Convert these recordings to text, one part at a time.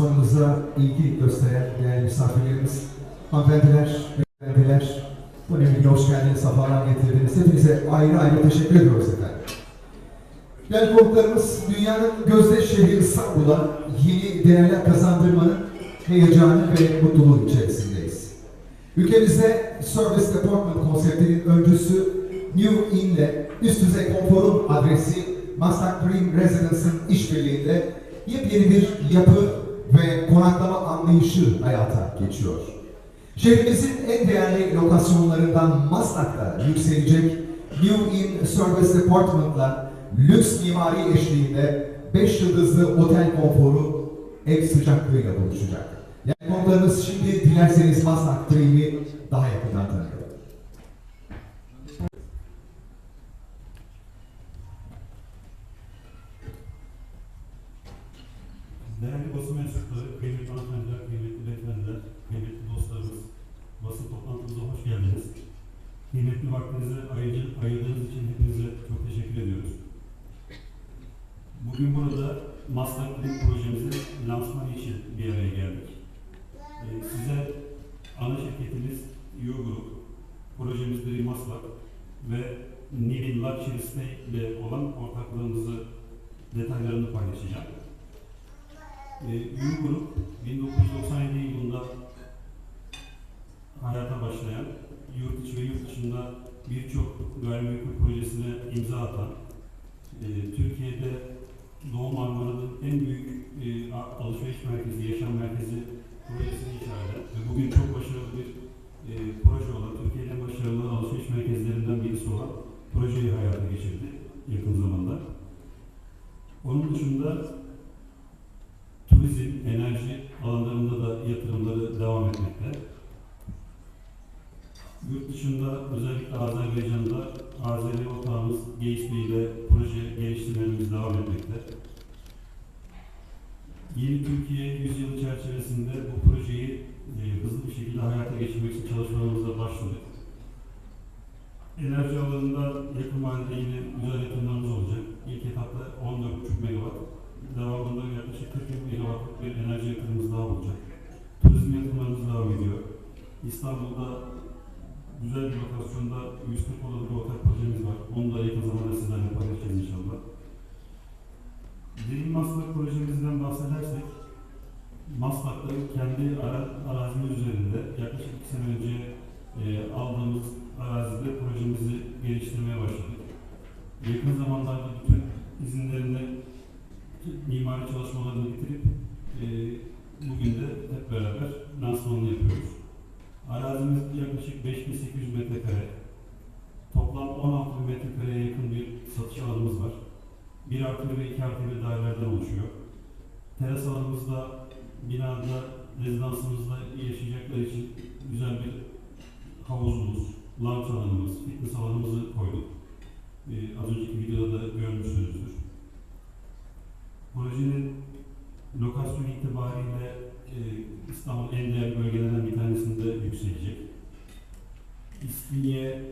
lansmanımıza ilgi gösteren değerli misafirlerimiz, hanımefendiler, beyefendiler, bu önemli hoş geldiniz, sefalar getirdiniz. Hepinize ayrı ayrı teşekkür ediyoruz efendim. Değerli konuklarımız, dünyanın gözde şehri İstanbul'a yeni değerler kazandırmanın heyecanı ve mutluluğu içerisindeyiz. Ülkemizde Service Department konseptinin öncüsü New In'le üst düzey konforun adresi Mustang Dream Residence'ın işbirliğinde yepyeni bir yapı ve konaklama anlayışı hayata geçiyor. Şehrimizin en değerli lokasyonlarından Maslak'ta yükselecek New In Service Department'la lüks mimari eşliğinde 5 yıldızlı otel konforu ev sıcaklığıyla buluşacak. Yani konuklarımız şimdi dilerseniz Maslak Dream'i daha yakından tanıyalım. Kıymetli vaktinizi ayırdığınız için hepinize çok teşekkür ediyoruz. Bugün burada Maslak Clip projemizin lansmanı için bir araya geldik. Ee, size ana şirketimiz Euro Group, projemiz Dream Maslak ve Nivin Luxury Stay ile olan ortaklığımızı detaylarını paylaşacağım. E, Ün Grup 1997 yılında hayata başlayan, yurt içi ve yurt dışında birçok gayrimenkul projesine imza atan, e, Türkiye'de Doğu Marmara'nın en büyük e, a- alışveriş merkezi, yaşam merkezi projesini inşa eden ve bugün çok başarılı bir e, proje olan, Türkiye'nin en başarılı alışveriş merkezlerinden birisi olan projeyi hayata geçirdi yakın zamanda. Onun dışında turizm, enerji alanlarında da yatırımları devam etmekte. Yurt dışında özellikle Azerbaycan'da Azeri ortağımız GSB ile proje geliştirmelerimiz devam etmekte. Yeni Türkiye Yüzyılı çerçevesinde bu projeyi e, hızlı bir şekilde hayata geçirmek için çalışmalarımıza başladık. Enerji alanında yakın vadede yine güzel yatırımlarımız olacak. İlk etapta 14,5 megawatt devamında yaklaşık 40 megawattlık bir enerji yatırımımız daha olacak. Turizm yatırımlarımız devam ediyor. İstanbul'da güzel bir lokasyonda 140 odalı bir otel projemiz var. Onu da yakın zamanda sizlerle paylaşacağız inşallah. Dream Maslak projemizden bahsedersek, Maslak'ta kendi ara, arazimiz üzerinde yaklaşık 2 sene önce e, aldığımız arazide projemizi geliştirmeye başladık. Yakın zamanlarda bütün izinlerini mimari çalışmalarını bitirip e, bugün de hep beraber lansmanını yapıyoruz. Arazimiz yaklaşık 5800 metrekare. Toplam 16 bin metrekareye yakın bir satış alanımız var. 1 artı 1 ve 2 artı 1 dairelerden oluşuyor. Teras alanımızda, binada, rezidansımızda yaşayacaklar için güzel bir havuzumuz, lounge alanımız, fitness alanımızı koyduk. Ee, az önceki videoda da görmüşsünüzdür. Projenin lokasyon itibariyle e, İstanbul'un en değerli bölgelerinden bir tanesinde yükselecek. İstinye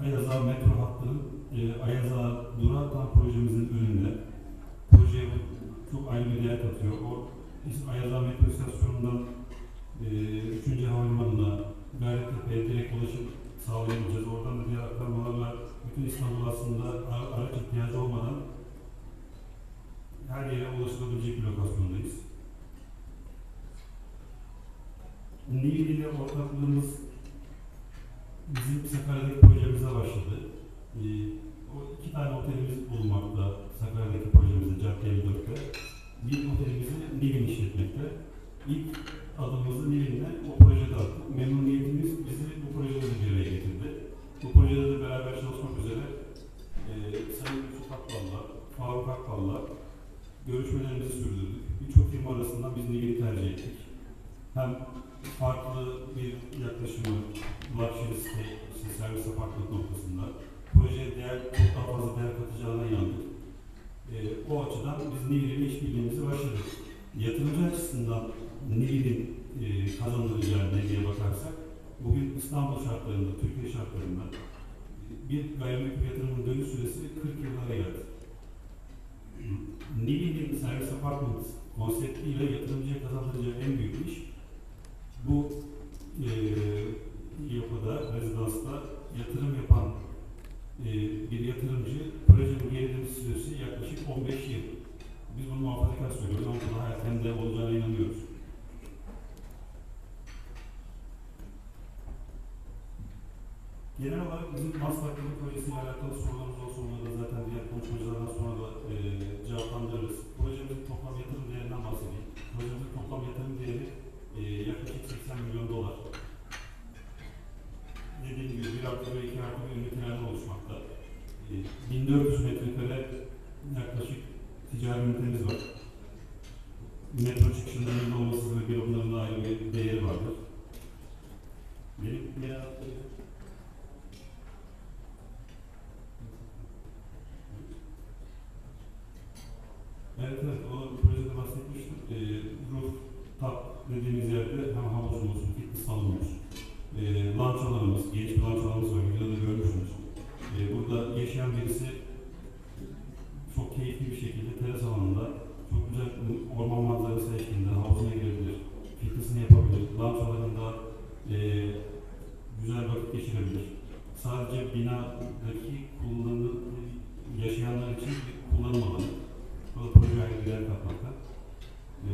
Ayaza metro hattının e, Ayaza durağı tam projemizin önünde. Projeye bu çok ayrı bir değer katıyor. O İs- Ayaza metro istasyonundan e, 3. Havalimanı'na Gayrettepe'ye direkt ulaşım sağlayabileceğiz. Oradan da diğer aktarmalarla bütün İstanbul aslında ara- araç ihtiyacı olmadan her yere ulaşılabilecek bir lokasyondayız. Nil ile ortaklığımız o açıdan biz Nil'i ile işbirliğimizi başladık. Yatırımcı açısından Nil'in e, kazanılacağı diye bakarsak, bugün İstanbul şartlarında, Türkiye şartlarında bir gayrimenkul yatırımının dönüş süresi 40 yıllara geldi. Nil'in servis apartment konseptiyle yatırımcıya de Maslak'ın projesiyle alakalı sorularımız olsa onları da zaten diğer konuşmacılardan sonra da e, cevaplandırırız. Projemizin toplam yatırım değerinden bahsedeyim. Projemizin toplam yatırım değeri e, yaklaşık 80 milyon dolar. Dediğim gibi 1 artı 1, 2 artı 1 ünitelerden oluşmakta. E, 1400 metrekare yaklaşık ticari ünitemiz var. Metro çıkışında ünlü olması ve onların da ayrı bir değeri vardır. Benim ya, Evet evet o projede bahsetmiştim. E, rooftop dediğimiz yerde hem havuzumuz, fitness salonumuz, e, alanımız, geniş bir alanımız var. Videoda görmüşsünüz. E, burada yaşayan birisi çok keyifli bir şekilde teras alanında çok güzel orman manzarası eşliğinde havuzuna girebilir, fitnessini yapabilir, lunch alanında e, güzel vakit geçirebilir. Sadece binadaki kullanı, yaşayanlar için kullanım alanı. Bu da proje ayrı bir yer katmakta. E,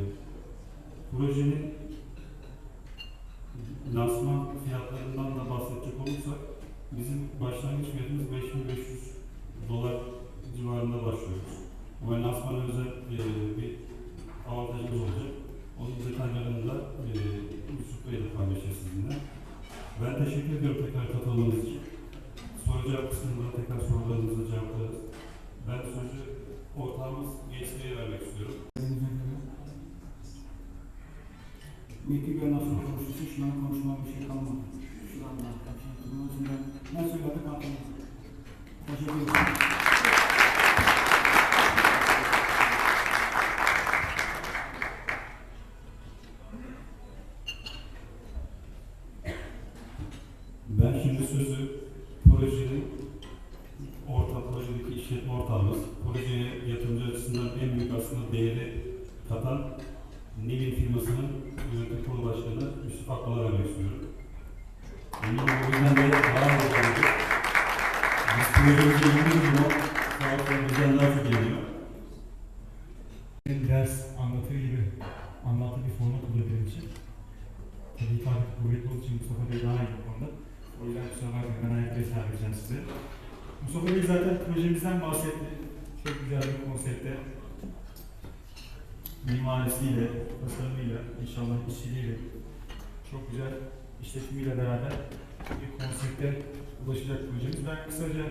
projenin lansman fiyatlarından bizim başlangıç fiyatımız 5500 dolar civarında başlıyoruz. Ama lansmana özel e, bir avantajımız olacak. Onun detaylarını da e, Yusuf Bey'le paylaşacağız sizinle. Ben teşekkür ediyorum tekrar katılmanız için. Soru cevap kısmında tekrar sorularınızı cevaplarız. Ben sözü ortağımız Geçti'ye vermek istiyorum. İki gün nasıl konuştu, şu an konuşmam bir şey kalmadı. Şu anda bunun için ben ne Biz projemize ilgili ama sağ olsun bizden daha çok geliyor. ders anlatır gibi anlattığı bir format oluyor. Tabii ifade kuvvetli olduğu için Mustafa daha iyi bu. O yüzden kusura bakmayın ben ayakta hitap edeceğim size. Mustafa zaten projemizden bahsetti. Çok güzel bir konsepte. Mimarisiyle, tasarımıyla, inşallah işçiliğiyle, çok güzel işletimiyle beraber bir konsepte ulaşacak projemiz. Ben kısaca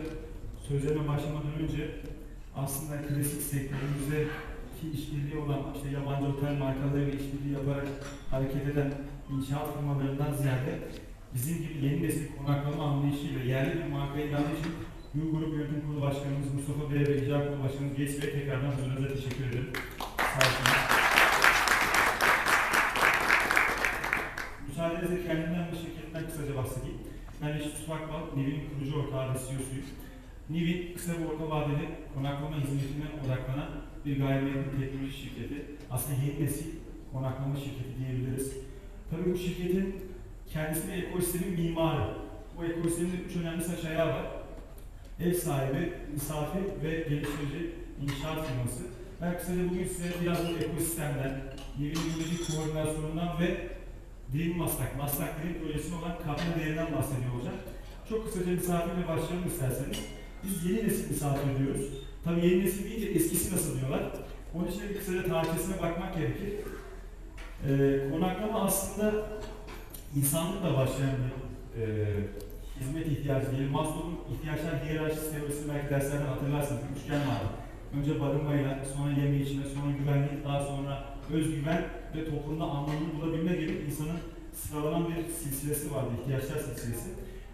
sözlerime başlamadan önce aslında klasik sektörümüzde ki işbirliği olan işte yabancı otel markalarıyla işbirliği yaparak hareket eden inşaat firmalarından ziyade bizim gibi yeni nesil konaklama anlayışıyla yerli bir marka ilanı için Yu Grup Yönetim Kurulu Başkanımız Mustafa Bey ve İcra Kurulu Başkanımız Geç Bey tekrardan huzurunuza teşekkür ederim. Sağ olsunlar. Müsaadenizle kendimden ve şirketten kısaca bahsedeyim. Ben Eşit Akbal, Niv'in kurucu ortağı ve CEO'suyum. Niv'in kısa ve orta vadeli konaklama hizmetine odaklanan bir gayrimenkul teknoloji şirketi. Aslında yeni nesil konaklama şirketi diyebiliriz. Tabii bu şirketin kendisi bir ekosistemin mimarı. Bu ekosistemin üç önemli saç ayağı var. Ev sahibi, misafir ve geliştirici inşaat firması. Ben kısaca bugün size biraz bu ekosistemden, Niv'in buradaki koordinasyonundan ve Dream Maslak, Maslak Dream projesinin olan katma değerinden bahsediyor olacak. Çok kısaca misafirle başlayalım isterseniz. Biz yeni nesil misafir diyoruz. Tabii yeni nesil deyince eskisi nasıl diyorlar. Onun için bir kısaca tarihçesine bakmak gerekir. Ee, konaklama aslında insanlıkla başlayan bir e, hizmet ihtiyacı değil. Maslow'un ihtiyaçlar hiyerarşisi teorisini belki derslerden hatırlarsınız. Üçgen vardı. Önce barınmayla, sonra yeme içme, sonra güvenlik, daha sonra özgüven ve toplumda anlamını bulabilme gibi insanın sıralanan bir silsilesi vardı, ihtiyaçlar silsilesi.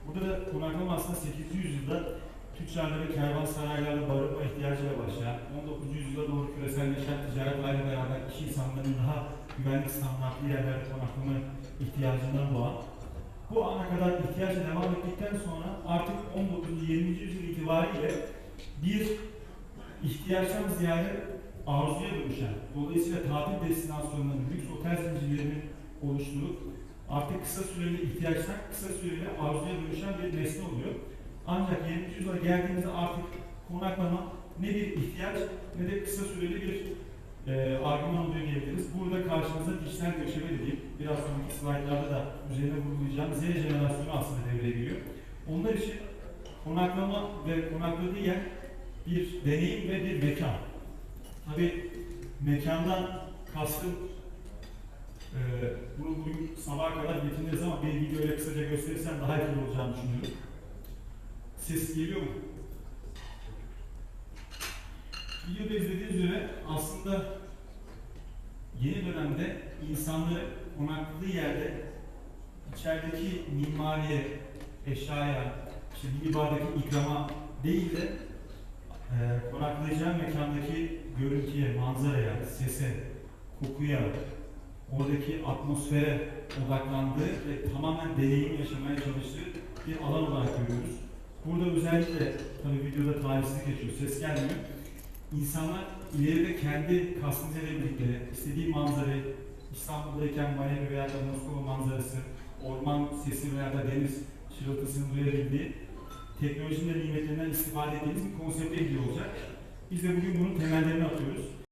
Burada da konaklama aslında 800 yüzyılda tüccarların kervansaraylarla barınma ihtiyacıyla başlayan, 19. yüzyıla doğru küreselleşen ticaretlerle beraber iş insanlarının daha güvenlik standartlı yerlerde konaklama ihtiyacından doğan, bu ana kadar ihtiyaçla devam ettikten sonra artık 19. 20. yüzyıl itibariyle bir ihtiyaçtan ziyade arzuya dönüşen, dolayısıyla tatil destinasyonlarının, lüks otel zincirlerinin oluştuğu, artık kısa süreli ihtiyaçtan kısa süreli arzuya dönüşen bir nesne oluyor. Ancak 20. yüzyıla geldiğimizde artık konaklama ne bir ihtiyaç ne de kısa süreli bir e, argüman oluyor diyebiliriz. Burada kişisel görüşe vereyim. Biraz sonraki slaytlarda da üzerine vurgulayacağım. Z jenerasyonu aslında devreye giriyor. Onlar için konaklama ve konakladığı yer bir deneyim ve bir mekan. Tabi mekandan kastım e, bunu bugün sabaha kadar bitiririz ama bir videoyla kısaca gösterirsem daha iyi olacağını düşünüyorum. Ses geliyor mu? Videoda izlediğiniz üzere aslında yeni dönemde insanları konakladığı yerde içerideki mimariye, eşyaya, işte minibardaki ikrama değil de e, konaklayacağı mekandaki görüntüye, manzaraya, sese, kokuya, oradaki atmosfere odaklandığı ve tamamen deneyim yaşamaya çalıştığı bir alan olarak görüyoruz. Burada özellikle, tabii videoda tarihsizlik geçiyor, ses gelmiyor. İnsanlar ileride kendi birlikte istediği manzarayı İstanbul'dayken Miami veya da Moskova manzarası, orman sesi veya da deniz şırıltısını duyabildiği teknolojinin de nimetlerinden istifade ettiğimiz bir konsepte gidiyor olacak. Biz de bugün bunun temellerini atıyoruz.